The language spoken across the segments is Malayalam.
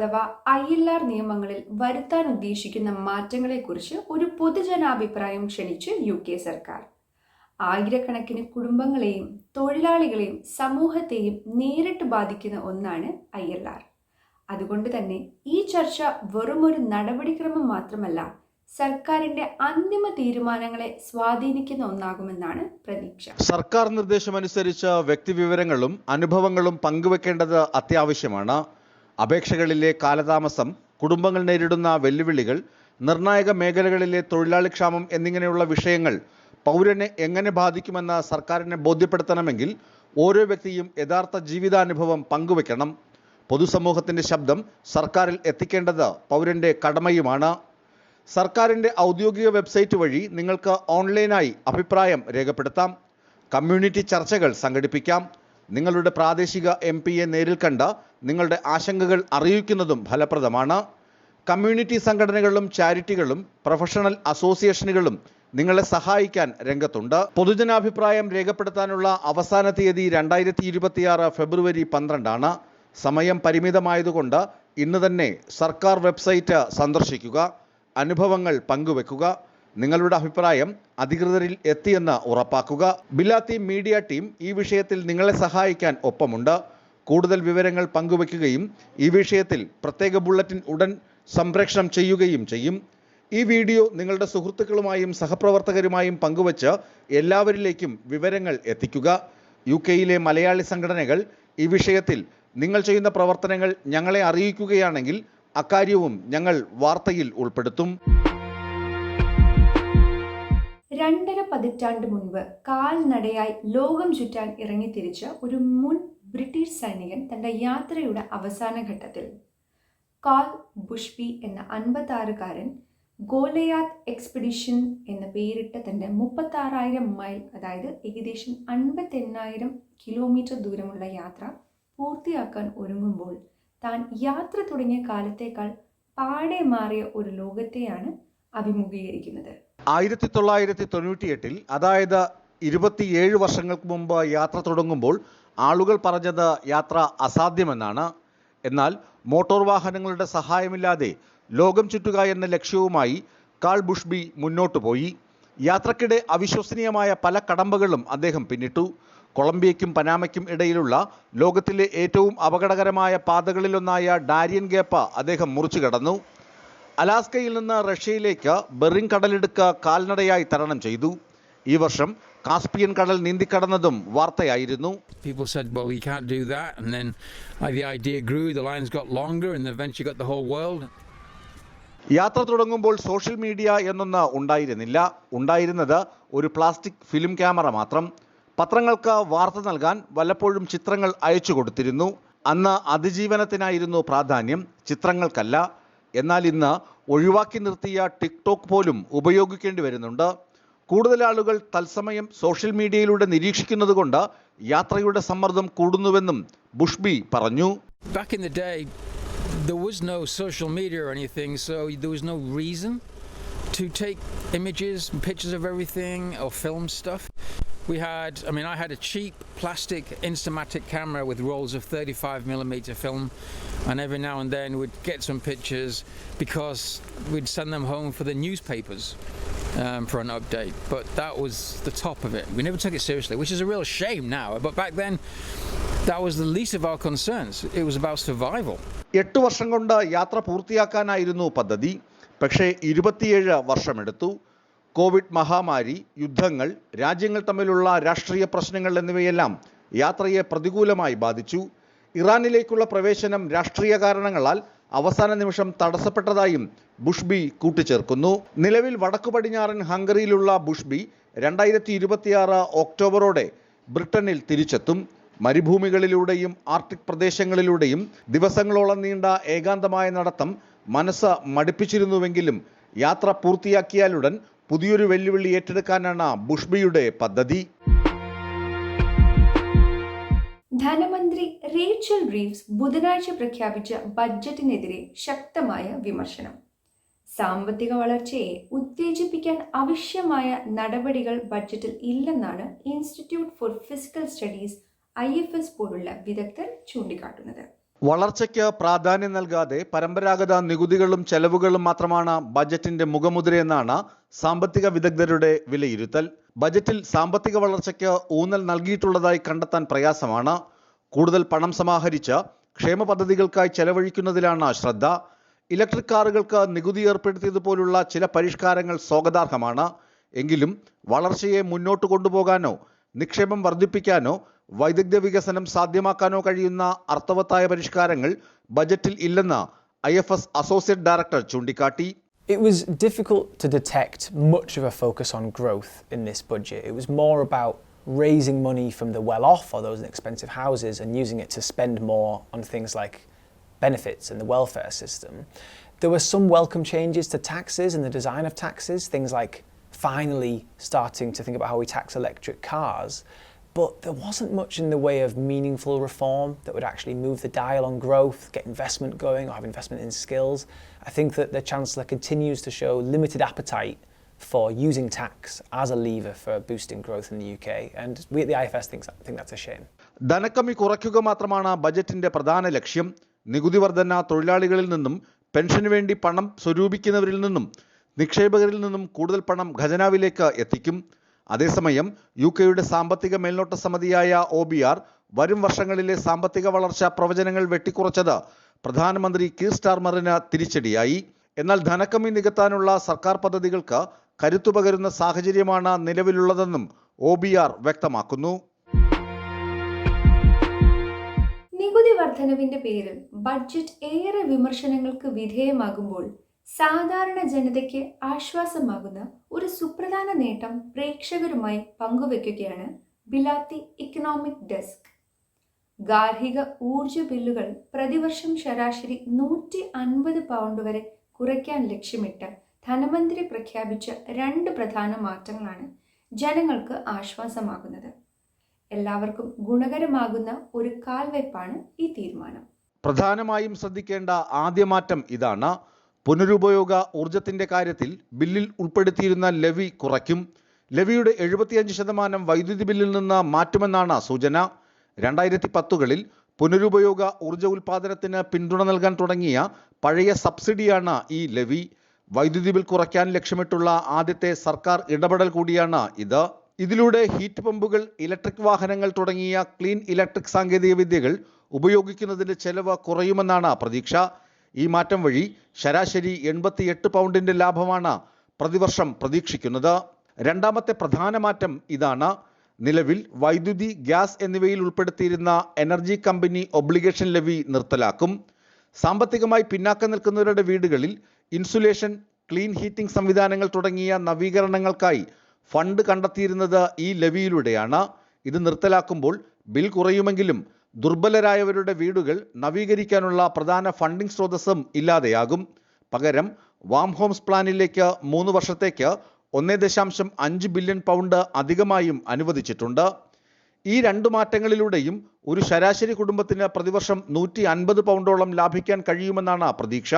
അഥവാ ഐ എൽ ആർ നിയമങ്ങളിൽ വരുത്താൻ ഉദ്ദേശിക്കുന്ന മാറ്റങ്ങളെക്കുറിച്ച് ഒരു പൊതുജനാഭിപ്രായം ക്ഷണിച്ച് യു കെ സർക്കാർ. ആയിരക്കണക്കിന് കുടുംബങ്ങളെയും തൊഴിലാളികളെയും സമൂഹത്തെയും നേരിട്ട് ബാധിക്കുന്ന ഒന്നാണ് ഐ എൽ ആർ. അതുകൊണ്ട് തന്നെ ഈ ചർച്ച വെറുമൊരു നടപടിക്രമം മാത്രമല്ല സർക്കാരിന്റെ അന്തിമ തീരുമാനങ്ങളെ സ്വാധീനിക്കുന്ന ഒന്നാകുമെന്നാണ് പ്രതീക്ഷ. സർക്കാർ നിർദ്ദേശമനുസരിച്ച് വ്യക്തിവിവരങ്ങളും അനുഭവങ്ങളും പങ്കുവെക്കേണ്ടത് അത്യാവശ്യമാണ്. അപേക്ഷകളിലെ കാലതാമസം കുടുംബങ്ങൾ നേരിടുന്ന വെല്ലുവിളികൾ നിർണായക മേഖലകളിലെ തൊഴിലാളി ക്ഷാമം എന്നിങ്ങനെയുള്ള വിഷയങ്ങൾ പൗരനെ എങ്ങനെ ബാധിക്കുമെന്ന സർക്കാരിനെ ബോധ്യപ്പെടുത്തണമെങ്കിൽ ഓരോ വ്യക്തിയും യഥാർത്ഥ ജീവിതാനുഭവം പങ്കുവെക്കണം പൊതുസമൂഹത്തിന്റെ ശബ്ദം സർക്കാരിൽ എത്തിക്കേണ്ടത് പൗരന്റെ കടമയുമാണ്. സർക്കാരിന്റെ ഔദ്യോഗിക വെബ്സൈറ്റ് വഴി നിങ്ങൾക്ക് ഓൺലൈനായി അഭിപ്രായം രേഖപ്പെടുത്താം. കമ്മ്യൂണിറ്റി ചർച്ചകൾ സംഘടിപ്പിക്കാം. നിങ്ങളുടെ പ്രാദേശിക എം നേരിൽ കണ്ട് നിങ്ങളുടെ ആശങ്കകൾ അറിയിക്കുന്നതും ഫലപ്രദമാണ്. കമ്മ്യൂണിറ്റി സംഘടനകളും ചാരിറ്റികളും പ്രൊഫഷണൽ അസോസിയേഷനുകളും നിങ്ങളെ സഹായിക്കാൻ രംഗത്തുണ്ട്. പൊതുജനാഭിപ്രായം രേഖപ്പെടുത്താനുള്ള അവസാന തീയതി രണ്ടായിരത്തി ഇരുപത്തിയാറ് ഫെബ്രുവരി പന്ത്രണ്ടാണ്. സമയം പരിമിതമായതുകൊണ്ട് ഇന്ന് തന്നെ സർക്കാർ വെബ്സൈറ്റ് സന്ദർശിക്കുക അനുഭവങ്ങൾ പങ്കുവെക്കുക നിങ്ങളുടെ അഭിപ്രായം അധികൃതരിൽ എത്തിയെന്ന് ഉറപ്പാക്കുക. ബിലാത്തി മീഡിയ ടീം ഈ വിഷയത്തിൽ നിങ്ങളെ സഹായിക്കാൻ ഒപ്പമുണ്ട്. കൂടുതൽ വിവരങ്ങൾ പങ്കുവയ്ക്കുകയും ഈ വിഷയത്തിൽ പ്രത്യേക ബുള്ളറ്റിൻ ഉടൻ സംപ്രേഷണം ചെയ്യുകയും ചെയ്യും. ഈ വീഡിയോ നിങ്ങളുടെ സുഹൃത്തുക്കളുമായും സഹപ്രവർത്തകരുമായും പങ്കുവച്ച് എല്ലാവരിലേക്കും വിവരങ്ങൾ എത്തിക്കുക. യു കെയിലെ മലയാളി സംഘടനകൾ ഈ വിഷയത്തിൽ നിങ്ങൾ ചെയ്യുന്ന പ്രവർത്തനങ്ങൾ ഞങ്ങളെ അറിയിക്കുകയാണെങ്കിൽ അക്കാര്യവും ഞങ്ങൾ വാർത്തയിൽ ഉൾപ്പെടുത്തും. രണ്ടര പതിറ്റാണ്ട് മുൻപ് കാൽനടയായി ലോകം ചുറ്റാൻ ഇറങ്ങിത്തിരിച്ച ഒരു മുൻ ബ്രിട്ടീഷ് സൈനികൻ തന്റെ യാത്രയുടെ അവസാന ഘട്ടത്തിൽ. കാൾ ബുഷ്പി എന്ന അൻപത്താറുകാരൻ ഗോലയാത്ത് എക്സ്പെഡിഷൻ എന്ന പേരിട്ട തന്റെ മുപ്പത്താറായിരം മൈൽ അതായത് ഏകദേശം അൻപത്തെണ്ണായിരം കിലോമീറ്റർ ദൂരമുള്ള യാത്ര പൂർത്തിയാക്കാൻ ഒരുങ്ങുമ്പോൾ താൻ യാത്ര തുടങ്ങിയ കാലത്തേക്കാൾ പാടെ മാറിയ ഒരു ലോകത്തെയാണ് അഭിമുഖീകരിക്കുന്നത്. ആയിരത്തി തൊള്ളായിരത്തി തൊണ്ണൂറ്റിയെട്ടിൽ അതായത് ഇരുപത്തിയേഴ് വർഷങ്ങൾക്ക് മുമ്പ് യാത്ര തുടങ്ങുമ്പോൾ ആളുകൾ പറഞ്ഞത് യാത്ര അസാധ്യമെന്നാണ്. എന്നാൽ മോട്ടോർ വാഹനങ്ങളുടെ സഹായമില്ലാതെ ലോകം ചുറ്റുക എന്ന ലക്ഷ്യവുമായി കാൾ ബുഷ്ബി മുന്നോട്ടു പോയി. യാത്രക്കിടെ അവിശ്വസനീയമായ പല കടമ്പകളും അദ്ദേഹം പിന്നിട്ടു. കൊളംബിയയ്ക്കും പനാമയ്ക്കും ഇടയിലുള്ള ലോകത്തിലെ ഏറ്റവും അപകടകരമായ പാതകളിലൊന്നായ ഡാരിയൻ ഗേപ്പ അദ്ദേഹം മുറിച്ചു കടന്നു. അലാസ്കയിൽ നിന്ന് റഷ്യയിലേക്ക് ബെറിംഗ് കടലിടുക്ക് കാൽനടയായി തരണം ചെയ്തു. ഈ വർഷം കാസ്പിയൻ കടൽ നീന്തിക്കടന്നതും വാർത്തയായിരുന്നു. People said, well, you can't do that. And then uh, the idea grew, the lines got longer, and eventually got the whole world. യാത്ര തുടങ്ങുമ്പോൾ സോഷ്യൽ മീഡിയ എന്നൊന്ന് ഉണ്ടായിരുന്നില്ല. ഉണ്ടായിരുന്നത് ഒരു പ്ലാസ്റ്റിക് ഫിലിം ക്യാമറ മാത്രം. പത്രങ്ങൾക്ക് വാർത്ത നൽകാൻ വല്ലപ്പോഴും ചിത്രങ്ങൾ അയച്ചു കൊടുത്തിരുന്നു. അന്ന് അതിജീവനത്തിനായിരുന്നു പ്രാധാന്യം. ചിത്രങ്ങൾക്കല്ല. എന്നാൽ ഇന്ന് ഒഴിവാക്കി നിർത്തിയ ടിക്ടോക്ക് പോലും ഉപയോഗിക്കേണ്ടി വരുന്നുണ്ട്. കൂടുതൽ ആളുകൾ തത്സമയം സോഷ്യൽ മീഡിയയിലൂടെ നിരീക്ഷിക്കുന്നത് കൊണ്ട് യാത്രയുടെ സമ്മർദ്ദം കൂടുന്നുവെന്നും ബുഷ്ബി പറഞ്ഞു Back in the day, there was no social media or anything, so there was no reason to take images and pictures of everything or film stuff. We had, I mean, I had a cheap plastic Instamatic camera with rolls of 35 millimeter film, and every now and then we'd get some pictures because we'd send them home for the newspapers um, for an update. But that was the top of it. We never took it seriously, which is a real shame now. But back then, that was the least of our concerns. It was about survival. വർഷം കൊണ്ട് യാത്ര പദ്ധതി പക്ഷേ ഇരുപത്തിയേഴ് വർഷമെടുത്തു കോവിഡ് മഹാമാരി യുദ്ധങ്ങൾ രാജ്യങ്ങൾ തമ്മിലുള്ള രാഷ്ട്രീയ പ്രശ്നങ്ങൾ എന്നിവയെല്ലാം യാത്രയെ പ്രതികൂലമായി ബാധിച്ചു ഇറാനിലേക്കുള്ള പ്രവേശനം രാഷ്ട്രീയ കാരണങ്ങളാൽ അവസാന നിമിഷം തടസ്സപ്പെട്ടതായും ബുഷ്ബി കൂട്ടിച്ചേർക്കുന്നു. നിലവിൽ വടക്കു പടിഞ്ഞാറൻ ഹംഗറിയിലുള്ള ബുഷ്ബി രണ്ടായിരത്തി ഇരുപത്തിയാറ് ഒക്ടോബറോടെ ബ്രിട്ടനിൽ തിരിച്ചെത്തും. മരുഭൂമികളിലൂടെയും ആർട്ടിക് പ്രദേശങ്ങളിലൂടെയും ദിവസങ്ങളോളം നീണ്ട ഏകാന്തമായ നടത്തം മനസ്സ് മടുപ്പിച്ചിരുന്നുവെങ്കിലും യാത്ര പൂർത്തിയാക്കിയാലുടൻ പുതിയൊരു വെല്ലുവിളി ഏറ്റെടുക്കാനാണ് ബുഷ്ബിയുടെ പദ്ധതി. ധനമന്ത്രി റേച്ചൽ റീവ്സ് ബുധനാഴ്ച പ്രഖ്യാപിച്ച ബഡ്ജറ്റിനെതിരെ ശക്തമായ വിമർശനം. സാമ്പത്തിക വളർച്ചയെ ഉത്തേജിപ്പിക്കാൻ ആവശ്യമായ നടപടികൾ ബഡ്ജറ്റിൽ ഇല്ലെന്നാണ് institute for physical studies I പോലുള്ള വിദഗ്ധർ ചൂണ്ടിക്കാട്ടുന്നത്. വളർച്ചയ്ക്ക് പ്രാധാന്യം നൽകാതെ പരമ്പരാഗത നികുതികളും ചെലവുകളും മാത്രമാണ് ബജറ്റിന്റെ മുഖമുദ്രയെന്നാണ് സാമ്പത്തിക വിദഗ്ധരുടെ വിലയിരുത്തൽ. ബജറ്റിൽ സാമ്പത്തിക വളർച്ചയ്ക്ക് ഊന്നൽ നൽകിയിട്ടുള്ളതായി കണ്ടെത്താൻ പ്രയാസമാണ്. കൂടുതൽ പണം സമാഹരിച്ച് ക്ഷേമ പദ്ധതികൾക്കായി ചെലവഴിക്കുന്നതിലാണ് ശ്രദ്ധ. ഇലക്ട്രിക് കാറുകൾക്ക് നികുതി ഏർപ്പെടുത്തിയതുപോലുള്ള ചില പരിഷ്കാരങ്ങൾ സ്വാഗതാർഹമാണ്. എങ്കിലും വളർച്ചയെ മുന്നോട്ട് കൊണ്ടുപോകാനോ നിക്ഷേപം വർദ്ധിപ്പിക്കാനോ വൈദഗ്ധ്യ വികസനം സാധ്യമാക്കാനോ കഴിയുന്ന അർത്ഥവത്തായ പരിഷ്കാരങ്ങൾ ബജറ്റിൽ ഇല്ലെന്ന് I F S associate director ചൂണ്ടിക്കാട്ടി It was difficult to detect much of a focus on growth in this budget. It was more about raising money from the well off or those in expensive houses and using it to spend more on things like benefits and the welfare system. There were some welcome changes to taxes and the design of taxes, things like finally starting to think about how we tax electric cars. But there wasn't much in the way of meaningful reform that would actually move the dial on growth, get investment going, or have investment in skills. I think that the Chancellor continues to show limited appetite for using tax as a lever for boosting growth in the UK, and we at the IFS think, think that's a shame. ധനക്കമ്മി കുറയ്ക്കുക മാത്രമാണ് ബജറ്റിന്റെ പ്രധാന ലക്ഷ്യം നികുതി വർധന തൊഴിലാളികളിൽ നിന്നും പെൻഷന് വേണ്ടി പണം സ്വരൂപിക്കുന്നവരിൽ നിന്നും നിക്ഷേപകരിൽ നിന്നും കൂടുതൽ പണം ഖജനാവിലേക്ക് എത്തിക്കും അതേസമയം യു കെയുടെ സാമ്പത്തിക മേൽനോട്ട സമിതിയായ ഒ ബി ആർ വരും വർഷങ്ങളിലെ സാമ്പത്തിക വളർച്ചാ പ്രവചനങ്ങൾ വെട്ടിക്കുറച്ചത് പ്രധാനമന്ത്രി കീർ സ്റ്റാർമറിന് തിരിച്ചടിയായി. എന്നാൽ ധനക്കമ്മി നികത്താനുള്ള സർക്കാർ പദ്ധതികൾക്ക് കരുത്തുപകരുന്ന സാഹചര്യമാണ് നിലവിലുള്ളതെന്നും ഒ ബി ആർ വ്യക്തമാക്കുന്നു. നികുതി വർധനവിന്റെ പേരിൽ ബഡ്ജറ്റ് ഏറെ വിമർശനങ്ങൾക്ക് വിധേയമാകുമ്പോൾ സാധാരണ ജനതയ്ക്ക് ആശ്വാസമാകുന്ന ഒരു സുപ്രധാന നേട്ടം പ്രേക്ഷകരുമായി പങ്കുവെക്കുകയാണ് ബിലാത്തി ഇക്കണോമിക് ഡെസ്ക് ഗാർഹിക ഊർജ ബില്ലുകൾ പ്രതിവർഷം ശരാശരി നൂറ്റി അൻപത് പൗണ്ട് വരെ കുറയ്ക്കാൻ ലക്ഷ്യമിട്ട് ധനമന്ത്രി പ്രഖ്യാപിച്ച രണ്ട് പ്രധാന മാറ്റങ്ങളാണ് ജനങ്ങൾക്ക് ആശ്വാസമാകുന്നത്. എല്ലാവർക്കും ഗുണകരമാകുന്ന ഒരു കാൽവയ്പാണ് ഈ തീരുമാനം. പ്രധാനമായും ശ്രദ്ധിക്കേണ്ട ആദ്യ മാറ്റം ഇതാണ്. പുനരുപയോഗ ഊർജത്തിന്റെ കാര്യത്തിൽ ബില്ലിൽ ഉൾപ്പെടുത്തിയിരുന്ന ലെവി കുറയ്ക്കും. ലെവിയുടെ എഴുപത്തിയഞ്ച് ശതമാനം വൈദ്യുതി ബില്ലിൽ നിന്ന് മാറ്റുമെന്നാണ് സൂചന. രണ്ടായിരത്തി പത്തുകളിൽ പുനരുപയോഗ ഊർജ ഉൽപാദനത്തിന് പിന്തുണ നൽകാൻ തുടങ്ങിയ പഴയ സബ്സിഡിയാണ് ഈ ലെവി. വൈദ്യുതി ബിൽ കുറയ്ക്കാൻ ലക്ഷ്യമിട്ടുള്ള ആദ്യത്തെ സർക്കാർ ഇടപെടൽ കൂടിയാണ് ഇത്. ഇതിലൂടെ ഹീറ്റ് പമ്പുകൾ ഇലക്ട്രിക് വാഹനങ്ങൾ തുടങ്ങിയ ക്ലീൻ ഇലക്ട്രിക് സാങ്കേതിക വിദ്യകൾ ഉപയോഗിക്കുന്നതിന്റെ ചെലവ് കുറയുമെന്നാണ് പ്രതീക്ഷ. ഈ മാറ്റം വഴി ശരാശരി എൺപത്തിയെട്ട് പൗണ്ടിന്റെ ലാഭമാണ് പ്രതിവർഷം പ്രതീക്ഷിക്കുന്നത്. രണ്ടാമത്തെ പ്രധാന മാറ്റം ഇതാണ്. നിലവിൽ വൈദ്യുതി ഗ്യാസ് എന്നിവയിൽ ഉൾപ്പെടുത്തിയിരുന്ന എനർജി കമ്പനി ഒബ്ലിഗേഷൻ ലെവി നിർത്തലാക്കും. സാമ്പത്തികമായി പിന്നാക്കം നിൽക്കുന്നവരുടെ വീടുകളിൽ ഇൻസുലേഷൻ ക്ലീൻ ഹീറ്റിംഗ് സംവിധാനങ്ങൾ തുടങ്ങിയ നവീകരണങ്ങൾക്കായി ഫണ്ട് കണ്ടെത്തിയിരുന്നത് ഈ ലെവിയിലൂടെയാണ്. ഇത് നിർത്തലാക്കുമ്പോൾ ബിൽ കുറയുമെങ്കിലും ദുർബലരായവരുടെ വീടുകൾ നവീകരിക്കാനുള്ള പ്രധാന ഫണ്ടിംഗ് സ്രോതസ്സും ഇല്ലാതെയാകും. പകരം വാം ഹോംസ് പ്ലാനിലേക്ക് മൂന്ന് വർഷത്തേക്ക് ഒന്നേ ദശാംശം അഞ്ച് ബില്യൺ പൗണ്ട് അധികമായും അനുവദിച്ചിട്ടുണ്ട്. ഈ രണ്ട് മാറ്റങ്ങളിലൂടെയും ഒരു ശരാശരി കുടുംബത്തിന് പ്രതിവർഷം നൂറ്റി അൻപത് പൗണ്ടോളം ലാഭിക്കാൻ കഴിയുമെന്നാണ് പ്രതീക്ഷ.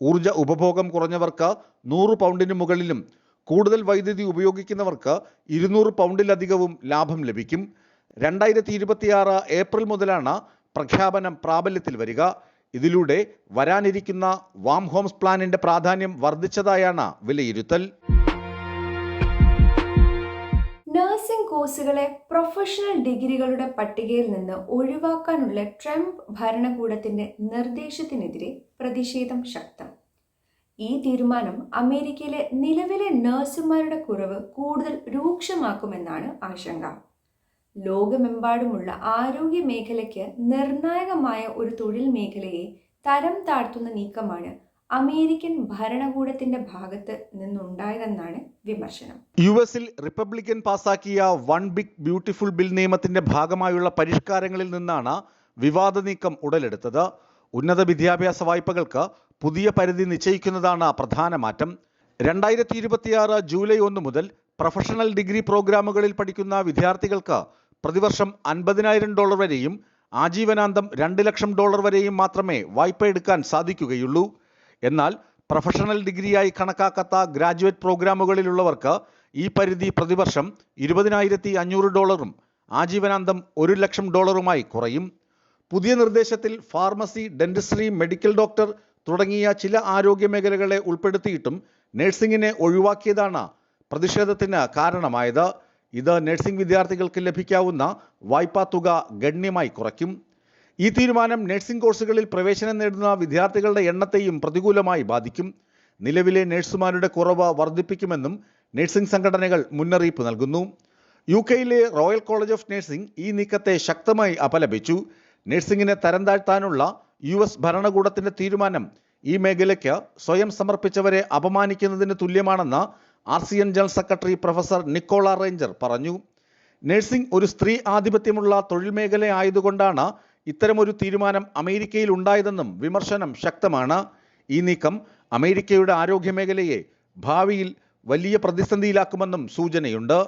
ഊർജ ഉപഭോഗം കുറഞ്ഞവർക്ക് നൂറ് പൗണ്ടിന് മുകളിലും കൂടുതൽ വൈദ്യുതി ഉപയോഗിക്കുന്നവർക്ക് ഇരുന്നൂറ് പൗണ്ടിലധികവും ലാഭം ലഭിക്കും. രണ്ടായിരത്തി ഇരുപത്തിയാറ് ഏപ്രിൽ മുതലാണ് പ്രഖ്യാപനം പ്രാബല്യത്തിൽ വരിക. ഇതിലൂടെ വരാനിരിക്കുന്ന വാം ഹോംസ് പ്ലാനിന്റെ പ്രാധാന്യം വർദ്ധിച്ചതായാണ് വിലയിരുത്തൽ. നഴ്സിംഗ് കോഴ്സുകളെ പ്രൊഫഷണൽ ഡിഗ്രികളുടെ പട്ടികയിൽ നിന്ന് ഒഴിവാക്കാനുള്ള ട്രംപ് ഭരണകൂടത്തിന്റെ നിർദ്ദേശത്തിനെതിരെ പ്രതിഷേധം ശക്തം. ഈ തീരുമാനം അമേരിക്കയിലെ നിലവിലെ നഴ്സുമാരുടെ കുറവ് കൂടുതൽ രൂക്ഷമാക്കുമെന്നാണ് ആശങ്ക. ലോകമെമ്പാടുമുള്ള ആരോഗ്യ മേഖലയ്ക്ക് നിർണായകമായ ഒരു തൊഴിൽ മേഖലയെ തരം താഴ്ത്തുന്ന നീക്കമാണ് അമേരിക്കൻ ഭരണകൂടത്തിന്റെ ഭാഗത്ത് നിന്നുണ്ടായതെന്നാണ് വിമർശനം. യു എസിൽ റിപ്പബ്ലിക്കൻ പാസാക്കിയ വൺ ബിഗ് ബ്യൂട്ടിഫുൾ ബിൽ നിയമത്തിന്റെ ഭാഗമായുള്ള പരിഷ്കാരങ്ങളിൽ നിന്നാണ് വിവാദ നീക്കം ഉടലെടുത്തത്. ഉന്നത വിദ്യാഭ്യാസ വായ്പകൾക്ക് പുതിയ പരിധി നിശ്ചയിക്കുന്നതാണ് പ്രധാന മാറ്റം. രണ്ടായിരത്തി ഇരുപത്തിയാറ് ജൂലൈ ഒന്ന് മുതൽ പ്രൊഫഷണൽ ഡിഗ്രി പ്രോഗ്രാമുകളിൽ പഠിക്കുന്ന വിദ്യാർത്ഥികൾക്ക് പ്രതിവർഷം അൻപതിനായിരം ഡോളർ വരെയും ആജീവനാന്തം രണ്ട് ലക്ഷം ഡോളർ വരെയും മാത്രമേ വായ്പ എടുക്കാൻ സാധിക്കുകയുള്ളൂ. എന്നാൽ പ്രൊഫഷണൽ ഡിഗ്രിയായി കണക്കാക്കാത്ത ഗ്രാജുവേറ്റ് പ്രോഗ്രാമുകളിലുള്ളവർക്ക് ഈ പരിധി പ്രതിവർഷം ഇരുപതിനായിരത്തി അഞ്ഞൂറ് ഡോളറും ആജീവനാന്തം ഒരു ലക്ഷം ഡോളറുമായി കുറയും. പുതിയ നിർദ്ദേശത്തിൽ ഫാർമസി ഡെന്റിസ്ട്രി മെഡിക്കൽ ഡോക്ടർ തുടങ്ങിയ ചില ആരോഗ്യ മേഖലകളെ ഉൾപ്പെടുത്തിയിട്ടും നഴ്സിംഗിനെ ഒഴിവാക്കിയതാണ് പ്രതിഷേധത്തിന് കാരണമായത്. ഇത് നഴ്സിംഗ് വിദ്യാർത്ഥികൾക്ക് ലഭിക്കാവുന്ന വായ്പാ തുക ഗണ്യമായി കുറയ്ക്കും. ഈ തീരുമാനം നഴ്സിംഗ് കോഴ്സുകളിൽ പ്രവേശനം നേടുന്ന വിദ്യാർത്ഥികളുടെ എണ്ണത്തെയും പ്രതികൂലമായി ബാധിക്കും. നിലവിലെ നഴ്സുമാരുടെ കുറവ് വർദ്ധിപ്പിക്കുമെന്നും നഴ്സിംഗ് സംഘടനകൾ മുന്നറിയിപ്പ് നൽകുന്നു. യു കെയിലെ റോയൽ കോളേജ് ഓഫ് നഴ്സിംഗ് ഈ നീക്കത്തെ ശക്തമായി അപലപിച്ചു. നഴ്സിംഗിനെ തരം താഴ്ത്താനുള്ള യു എസ് ഭരണകൂടത്തിന്റെ തീരുമാനം ഈ മേഖലയ്ക്ക് സ്വയം സമർപ്പിച്ചവരെ അപമാനിക്കുന്നതിന് തുല്യമാണെന്ന് R C N general secretary professor Nicola Ranger പറഞ്ഞു നഴ്സിംഗ് ഒരു സ്ത്രീ ആധിപത്യമുള്ള തൊഴിൽ മേഖല ആയതുകൊണ്ടാണ് ഇത്തരമൊരു തീരുമാനം അമേരിക്കയിൽ ഉണ്ടായതെന്നും വിമർശനം ശക്തമാണ്. ഈ നീക്കം അമേരിക്കയുടെ ആരോഗ്യ മേഖലയെ ഭാവിയിൽ വലിയ പ്രതിസന്ധിയിലാക്കുമെന്നും സൂചനയുണ്ട്.